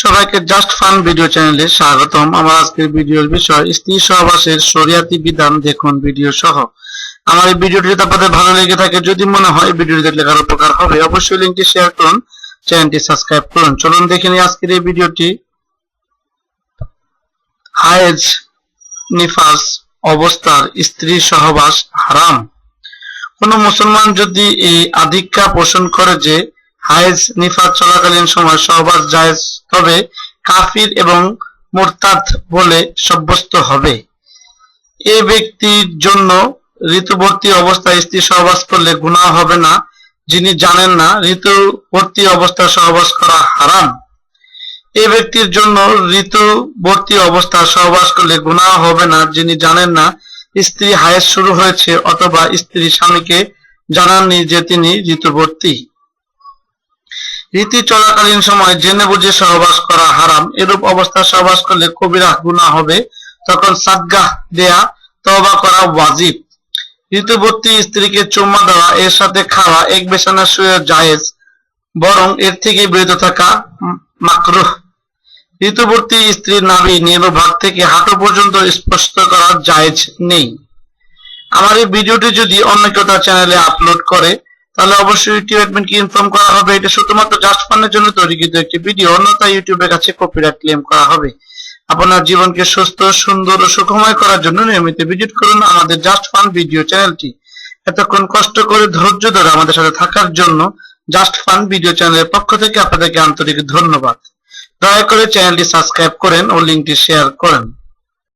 সবাইকে just fun video চ্যানেলে স্বাগতম। আমার আজকের ভিডিওর বিষয়, স্ত্রী সহবাসের শরিয়াতি বিধান দেখুন ভিডিও সহ। আমার এই ভিডিওটি যদি আপনাদের ভালো লেগে থাকে, যদি মনে হয় ভিডিওটি দেখলে কারও উপকার হবে, অবশ্যই লিঙ্কটি শেয়ার করুন চ্যানেলটি সাবস্ক্রাইব করুন। চলুন দেখে নিই আজকের এই ভিডিওটি হায়েজ নিফাস অবস্থার স্ত্রী সহবাস হারাম। কোন মুসলমান যদি এই আধিক্যা পোষণ করে যে হায়েজ নিফাস চলাকালীন সময় সহবাস জায়েজ তবে কাফির এবং মুরতাদ বলে সাব্যস্ত হবে। এ ব্যক্তির জন্য ঋতুবর্তী অবস্থায় স্ত্রী সহবাস করলে গুনাহ হবে না। যিনি জানেন না, ঋতুবর্তী অবস্থায় সহবাস করা হারাম। এ ব্যক্তির জন্য ঋতুবর্তী অবস্থা সহবাস করলে গুনাহ হবে না। যিনি জানেন না, স্ত্রী হায়েস শুরু হয়েছে অথবা স্ত্রী স্বামীকে জানাননি যে তিনি ঋতুবর্তী। রীতি চলাকালীন সময় জেনে বুঝে সহবাস করা হারাম। এরূপ অবস্থা সহবাস করলে কবিরা গুনাহ হবে। তখন সাদগাহ দেয়া, তওবা করা ওয়াজিব। ঋতুবর্তী স্ত্রীকে চুম্মা দেওয়া, এর সাথে খাওয়া, এক বেসানা শুয়ে জায়েজ, বরং এর থেকে বিরত থাকা মাকরুহ। ঋতুবর্তী স্ত্রীর নাভি নিম্নভাগ থেকে হাঁটু পর্যন্ত স্পষ্ট করা জায়েজ নেই। আমার এই ভিডিওটি যদি অন্য কেউ তার চ্যানেলে আপলোড করে তাহলে অবশ্যই ইউটিউব অ্যাডমিনকে ইনফর্ম করা হবে? এটা শুধুমাত্র জাস্ট ফানের জন্য তৈরি কিন্তু একটি ভিডিও অন্যথায় ইউটিউবের কাছে কপিরাইট ক্লেম করা হবে। আপনার জীবনকে সুস্থ, সুন্দর ও সুখময় করার জন্য নিয়মিত ভিজিট করুন আমাদের জাস্ট ফান ভিডিও চ্যানেলটি এতক্ষণ কষ্ট করে, ধৈর্য ধরে আমাদের সাথে থাকার জন্য জাস্ট ফান ভিডিও চ্যানেলের পক্ষ থেকে আপনাদেরকে আন্তরিক ধন্যবাদ। দয়া করে চ্যানেলটি সাবস্ক্রাইব করেন ও লিঙ্কটি শেয়ার করেন।